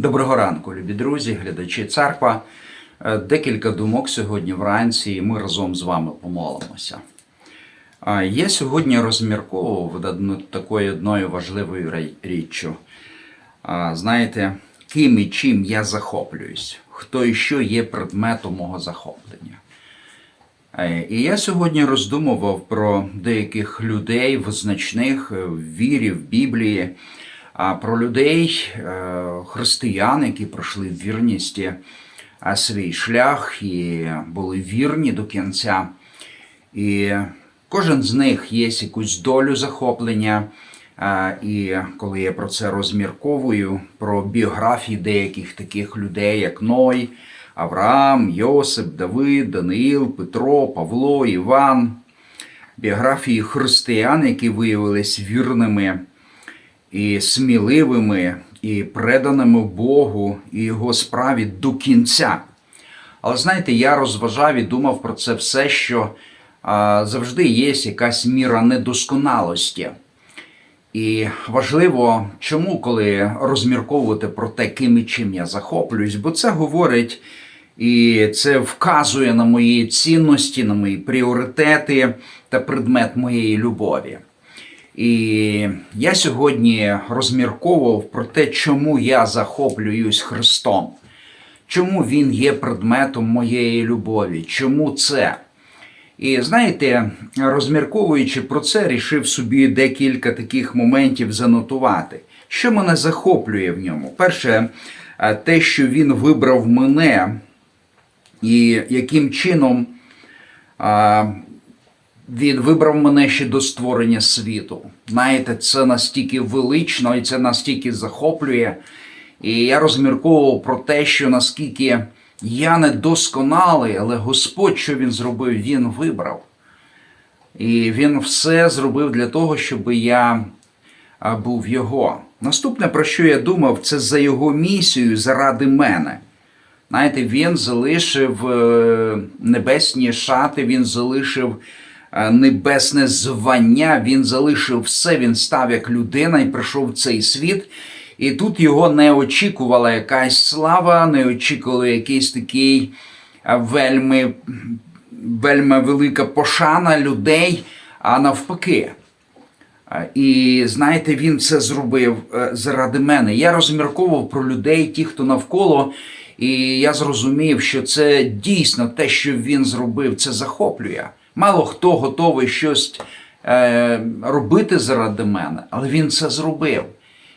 Доброго ранку, любі друзі, глядачі церква. Е, Декілька думок сьогодні вранці, і ми разом з вами помолимося. Я сьогодні розмірковував над такою одною важливою річчю. Знаєте, ким і чим я захоплююсь, хто і що є предметом мого захоплення. Е, І я сьогодні роздумував про деяких людей визначних е, в вірі, в Біблії, про людей, е, християн, які пройшли в вірності свій шлях і були вірні до кінця. І кожен з них є якусь долю захоплення. І коли я про це розмірковую, про біографії деяких таких людей, як Ной, Авраам, Йосип, Давид, Даниїл, Петро, Павло, Іван, біографії християн, які виявились вірними і сміливими, і преданими Богу і Його справі до кінця. Але знаєте, я розважав і думав про це все, що а, завжди є якась міра недосконалості. І важливо, чому, коли розмірковувати про те, ким і чим я захоплююсь, бо це говорить і це вказує на мої цінності, на мої пріоритети та предмет моєї любові. І я сьогодні розмірковував про те, чому я захоплююсь Христом, чому Він є предметом моєї любові, чому це. І знаєте, розмірковуючи про це, рішив собі декілька таких моментів занотувати. Що мене захоплює в ньому? Перше, е, те, що він вибрав мене, і яким чином а, він вибрав мене ще до створення світу. Знаєте, це настільки велично і це настільки захоплює. І я розмірковував про те, що наскільки я не досконалий, але Господь, що він зробив, він вибрав. І він все зробив для того, щоб я був його. Наступне, про що я думав, це за його місію заради мене. Знаєте, він залишив е, небесні шати, він залишив небесне звання, він залишив все, він став як людина і прийшов в цей світ. І тут його не очікувала якась слава, не очікували якийсь такий е, вельми, вельми велика пошана людей, а навпаки. І знаєте, він це зробив е, заради мене. Я розмірковував про людей, ті, хто навколо, і я зрозумів, що це дійсно те, що він зробив, це захоплює. Мало хто готовий щось е, робити заради мене, але він це зробив.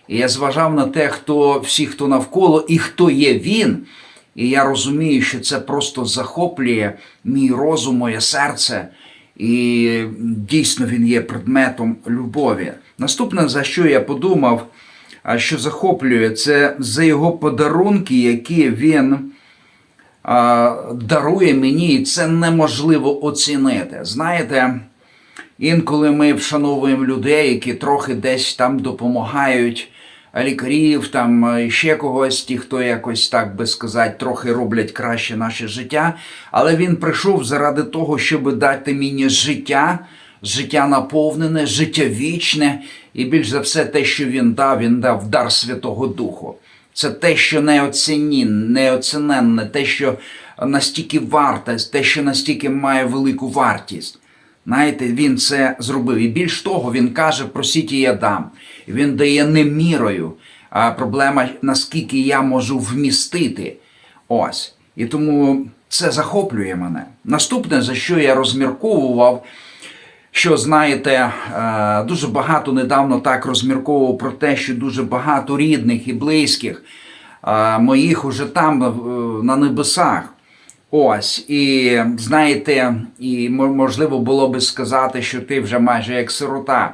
І я зважав на те, хто всі, хто навколо, і хто є він. І я розумію, що це просто захоплює мій розум, моє серце. І дійсно він є предметом любові. Наступне, за що я подумав, що захоплює, це за його подарунки, які він дарує мені, і це неможливо оцінити. Знаєте, інколи ми вшановуємо людей, які трохи десь там допомагають. Лікарів, там ще когось, ті, хто якось так би сказати, трохи роблять краще наше життя. Але він прийшов заради того, щоб дати мені життя, життя наповнене, життя вічне, і більш за все, те, що він дав, він дав дар Святого Духу. Це те, що неоцінні, неоціненне, те, що настільки варте, те, що настільки має велику вартість. Знаєте, він це зробив. І більш того, він каже, просіть і я дам. Він дає не мірою, а проблема, наскільки я можу вмістити. Ось. І тому це захоплює мене. Наступне, за що я розмірковував, що знаєте, е, дуже багато недавно так розмірковував про те, що дуже багато рідних і близьких е, моїх уже там е, на небесах. Ось, і знаєте, і можливо було би сказати, що ти вже майже як сирота.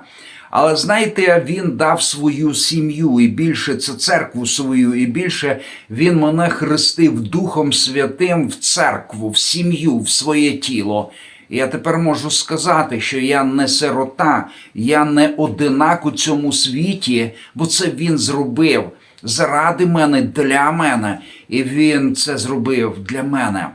Але знаєте, він дав свою сім'ю і більше це церкву свою, і більше він мене хрестив Духом Святим в церкву, в сім'ю, в своє тіло. Я тепер можу сказати, що я не сирота, я не одинак у цьому світі, бо це він зробив заради мене, для мене, і він це зробив для мене.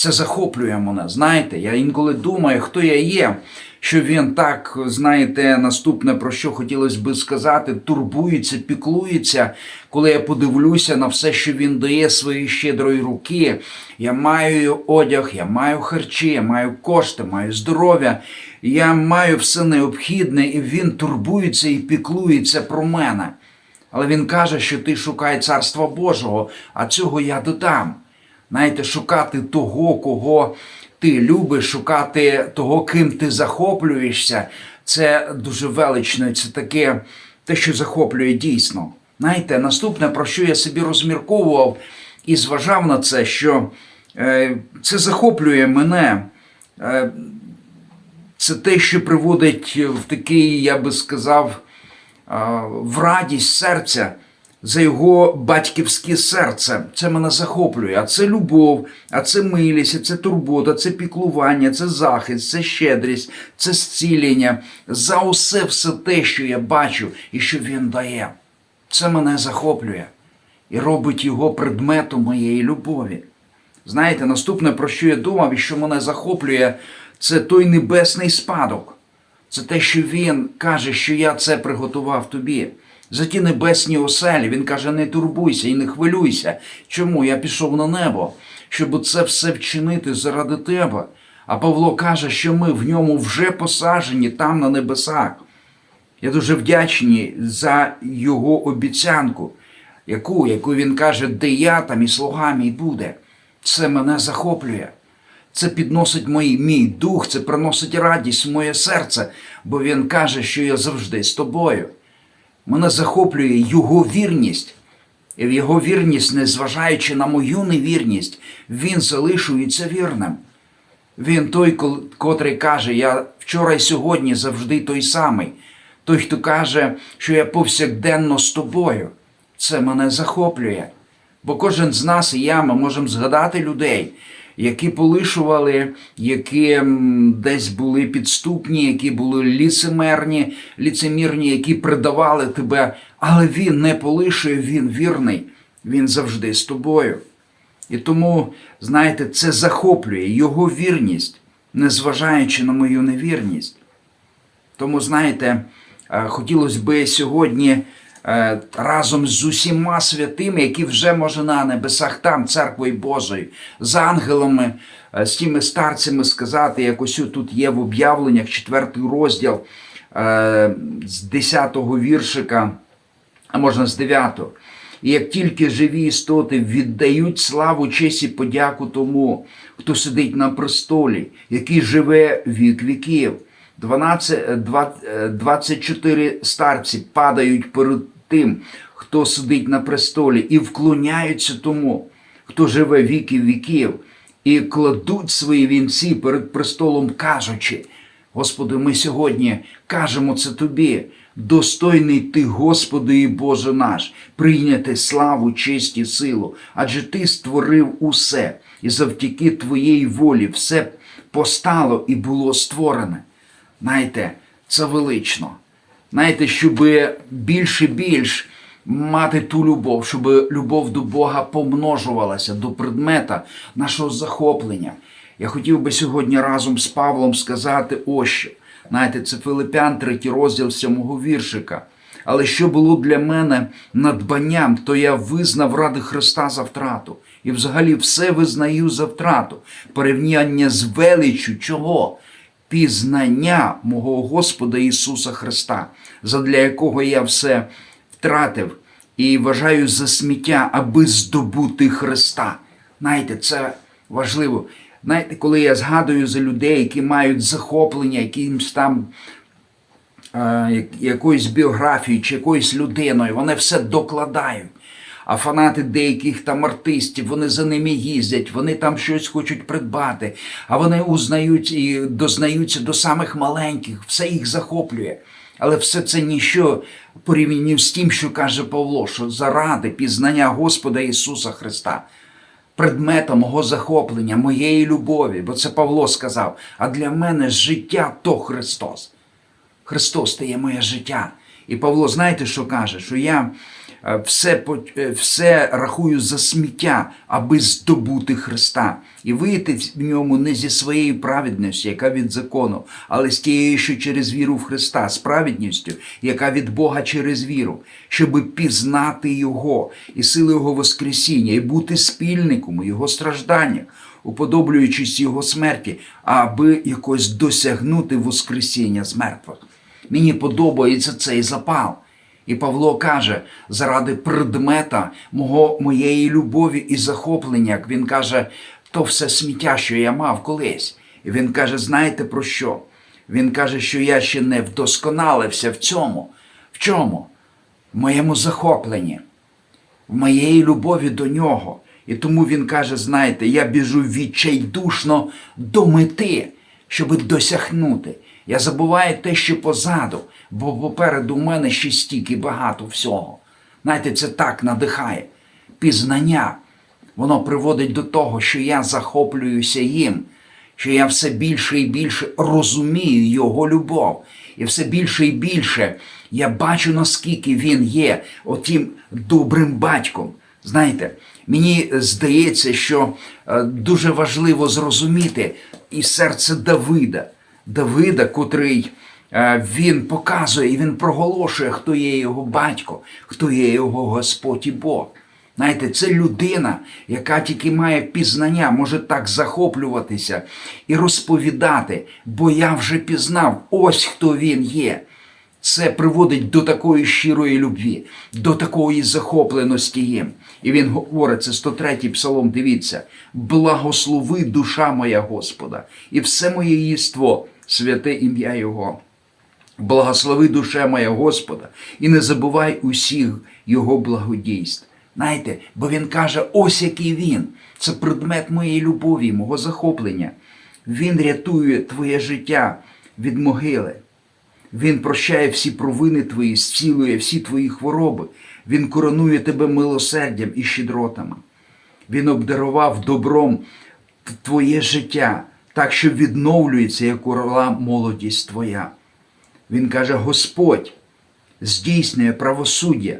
Це захоплює мене. Знаєте, я інколи думаю, хто я є, що він так, знаєте, наступне про що хотілося би сказати, турбується, піклується, коли я подивлюся на все, що він дає своєї щедрої руки. Я маю одяг, я маю харчі, я маю кошти, маю здоров'я, я маю все необхідне, і він турбується і піклується про мене. Але він каже, що ти шукай царства Божого, а цього я додам. Знаєте, шукати того, кого ти любиш, шукати того, ким ти захоплюєшся, це дуже велично. Це таке те, що захоплює дійсно. Знаєте, наступне, про що я собі розмірковував і зважав на це, що е, це захоплює мене. Е, це те, що приводить в такий, я би сказав, в радість серця за його батьківське серце. Це мене захоплює. А це любов, а це милість, а це турбота, це піклування, це захист, це щедрість, це зцілення. За усе все те, що я бачу і що він дає. Це мене захоплює і робить його предметом моєї любові. Знаєте, наступне, про що я думав і що мене захоплює, це той небесний спадок. Це те, що він каже, що я це приготував тобі. За ті небесні оселі. Він каже, не турбуйся і не хвилюйся. Чому я пішов на небо, щоб це все вчинити заради тебе. А Павло каже, що ми в ньому вже посаджені там на небесах. Я дуже вдячний за його обіцянку, яку, яку він каже, де я там і слуга мій буде. Це мене захоплює. Це підносить мій, мій дух, це приносить радість в моє серце, бо він каже, що я завжди з тобою. Мене захоплює його вірність. І в його вірність, незважаючи на мою невірність, він залишується вірним. Він той, котрий каже, я вчора і сьогодні завжди той самий. Той, хто каже, що я повсякденно з тобою. Це мене захоплює. Бо кожен з нас і я, ми можемо згадати людей, які полишували, які десь були підступні, які були ліцемерні, ліцемірні, які предавали тебе, але він не полишує, він вірний, він завжди з тобою. І тому, знаєте, це захоплює його вірність, незважаючи на мою невірність. Тому, знаєте, хотілося би сьогодні разом з усіма святими, які вже може на небесах там, церквою Божою, з ангелами, е, з тими старцями сказати, як ось тут є в об'явленнях, четвертий розділ е, з 10-го віршика, а можна з 9-го. І як тільки живі істоти віддають славу, честь і подяку тому, хто сидить на престолі, який живе вік віків. 12, два- е, 24 старці падають перед тим, хто сидить на престолі, і вклоняються тому, хто живе віків віків, і кладуть свої вінці перед престолом, кажучи: Господи, ми сьогодні кажемо це Тобі. Достойний ти, Господи і Боже наш, прийняти славу, честь і силу, адже Ти створив усе, і завдяки Твоєї волі все постало і було створене. Знаєте, це велично. Знаєте, щоб більше більш мати ту любов, щоб любов до Бога помножувалася до предмета нашого захоплення. Я хотів би сьогодні разом з Павлом сказати ось що. Знаєте, це Филипян, третій розділ сьомого віршика. Але що було для мене надбанням, то я визнав ради Христа за втрату. І взагалі все визнаю за втрату. Порівняння з величчю чого? Пізнання мого Господа Ісуса Христа, задля якого я все втратив і вважаю за сміття, аби здобути Христа. Знаєте, це важливо. Знаєте, коли я згадую за людей, які мають захоплення, якимсь там е, якоюсь біографією чи якоюсь людиною, вони все докладають. А фанати деяких там артистів, вони за ними їздять, вони там щось хочуть придбати, а вони узнають і дознаються до самих маленьких, все їх захоплює. Але все це ніщо в порівнянні з тим, що каже Павло, що заради пізнання Господа Ісуса Христа предметом мого захоплення, моєї любові, бо це Павло сказав. А для мене життя то Христос. Христос стає моє життя. І Павло, знаєте, що каже? Що я все, е, все рахую за сміття, аби здобути Христа і вийти в ньому не зі своєї праведності, яка від закону, але з тією, що через віру в Христа, з праведністю, яка від Бога через віру, щоби пізнати Його і сили Його Воскресіння, і бути спільником у Його стражданнях, уподоблюючись Його смерті, аби якось досягнути Воскресіння з мертвих. Мені подобається цей запал. І Павло каже, заради предмета мого, моєї любові і захоплення, як він каже, то все сміття, що я мав колись. І він каже, знаєте про що? Він каже, що я ще не вдосконалився в цьому. В чому? В моєму захопленні, в моєї любові до нього. І тому він каже: знаєте, я біжу відчайдушно до мети, щоб досягнути. Я забуваю те, що позаду, бо попереду в мене ще стільки багато всього. Знаєте, це так надихає. Пізнання, воно приводить до того, що я захоплююся їм, що я все більше і більше розумію його любов. І все більше і більше я бачу, наскільки він є отім добрим батьком. Знаєте, мені здається, що е, дуже важливо зрозуміти і серце Давида. Давида, котрий е, він показує і він проголошує, хто є його батько, хто є його Господь і Бог. Знаєте, це людина, яка тільки має пізнання, може так захоплюватися і розповідати, бо я вже пізнав, ось хто він є. Це приводить до такої щирої любві, до такої захопленості їм. І він говорить, це 103-й псалом, дивіться, благослови душа моя Господа, і все моє єство, святе ім'я Його. Благослови душе моя Господа, і не забувай усіх Його благодійств. Знаєте, бо він каже, ось який він. Це предмет моєї любові, мого захоплення. Він рятує твоє життя від могили. Він прощає всі провини твої, зцілує всі твої хвороби. Він коронує тебе милосердям і щедротами. Він обдарував добром твоє життя, так що відновлюється, як орола молодість твоя. Він каже: Господь здійснює правосуддя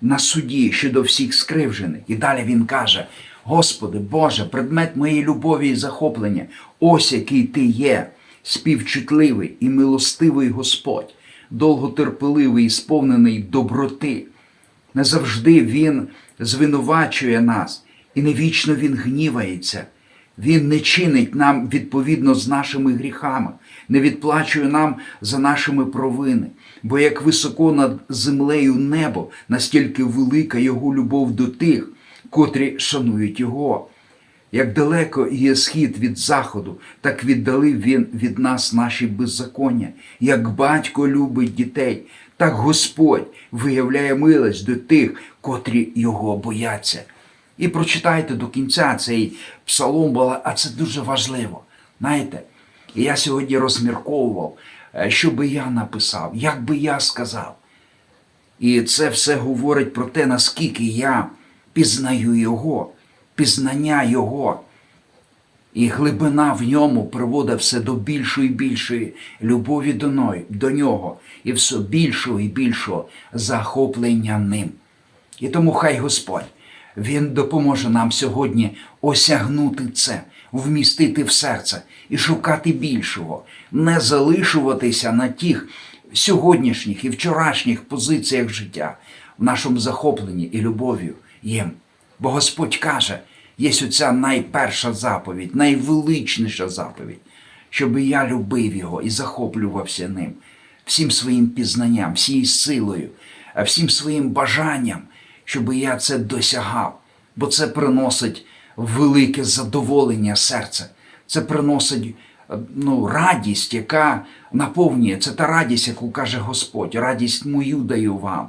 на суді щодо всіх скривджених. І далі він каже: Господи, Боже, предмет моєї любові і захоплення, ось який ти є, співчутливий і милостивий Господь, довготерпеливий і сповнений доброти. Не завжди Він звинувачує нас, і не вічно Він гнівається. Він не чинить нам відповідно з нашими гріхами, не відплачує нам за нашими провини. Бо як високо над землею небо, настільки велика Його любов до тих, котрі шанують Його. Як далеко є схід від заходу, так віддалив він від нас наші беззаконня. Як батько любить дітей, так Господь виявляє милость до тих, котрі його бояться. І прочитайте до кінця цей псалом, а це дуже важливо. Знаєте, я сьогодні розмірковував, е, що би я написав, як би я сказав. І це все говорить про те, наскільки я пізнаю Його, пізнання Його. І глибина в ньому приводить все до більшої і більшої любові до, ной- до нього, і все більшого і більшого захоплення ним. І тому хай Господь, Він допоможе нам сьогодні осягнути це, вмістити в серце і шукати більшого, не залишуватися на тих сьогоднішніх і вчорашніх позиціях життя, в нашому захопленні і любов'ю їм. Бо Господь каже, є оця найперша заповідь, найвеличніша заповідь, щоб я любив його і захоплювався ним, всім своїм пізнанням, всією силою, всім своїм бажанням, щоб я це досягав, бо це приносить велике задоволення серця. Це приносить е, ну, радість, яка наповнює. Це та радість, яку каже Господь, радість мою даю вам.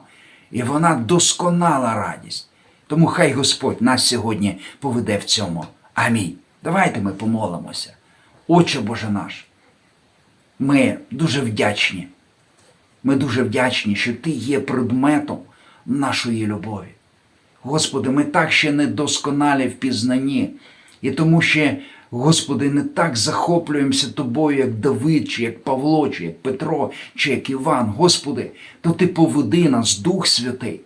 І вона досконала радість. Тому хай Господь нас сьогодні поведе в цьому. Амінь. Давайте ми помолимося. Отче Боже наш, ми дуже вдячні. Ми дуже вдячні, що Ти є предметом нашої любові. Господи, ми так ще не досконалі в пізнанні, і тому ще, Господи, не так захоплюємося Тобою, як Давид, чи як Павло, чи як Петро, чи як Іван. Господи, то Ти поведи нас, Дух Святий.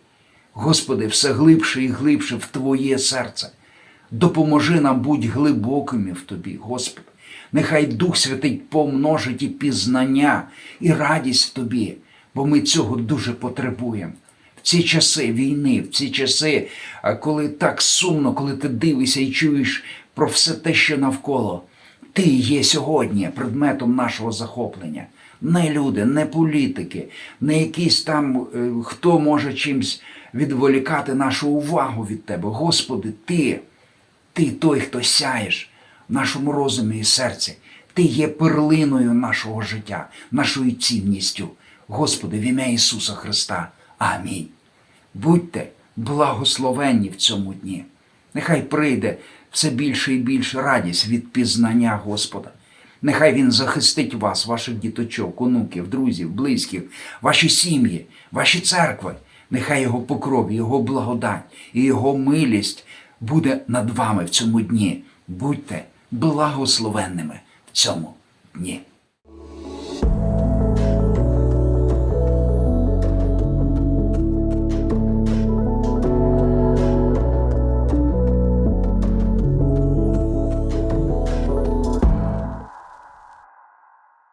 Господи, все глибше і глибше в Твоє серце. Допоможи нам бути глибокими в Тобі, Господи. Нехай Дух Святий помножить і пізнання, і радість в Тобі, бо ми цього дуже потребуємо. Ці часи війни, в ці часи, коли так сумно, коли ти дивишся і чуєш про все те, що навколо. Ти є сьогодні предметом нашого захоплення. Не люди, не політики, не якісь там, е, хто може чимсь відволікати нашу увагу від тебе. Господи, ти, ти той, хто сяєш в нашому розумі і серці. Ти є перлиною нашого життя, нашою цінністю. Господи, в ім'я Ісуса Христа. Амінь. Будьте благословенні в цьому дні. Нехай прийде все більше і більше радість від пізнання Господа. Нехай Він захистить вас, ваших діточок, онуків, друзів, близьких, ваші сім'ї, ваші церкви. Нехай Його покров, Його благодать і Його милість буде над вами в цьому дні. Будьте благословенними в цьому дні.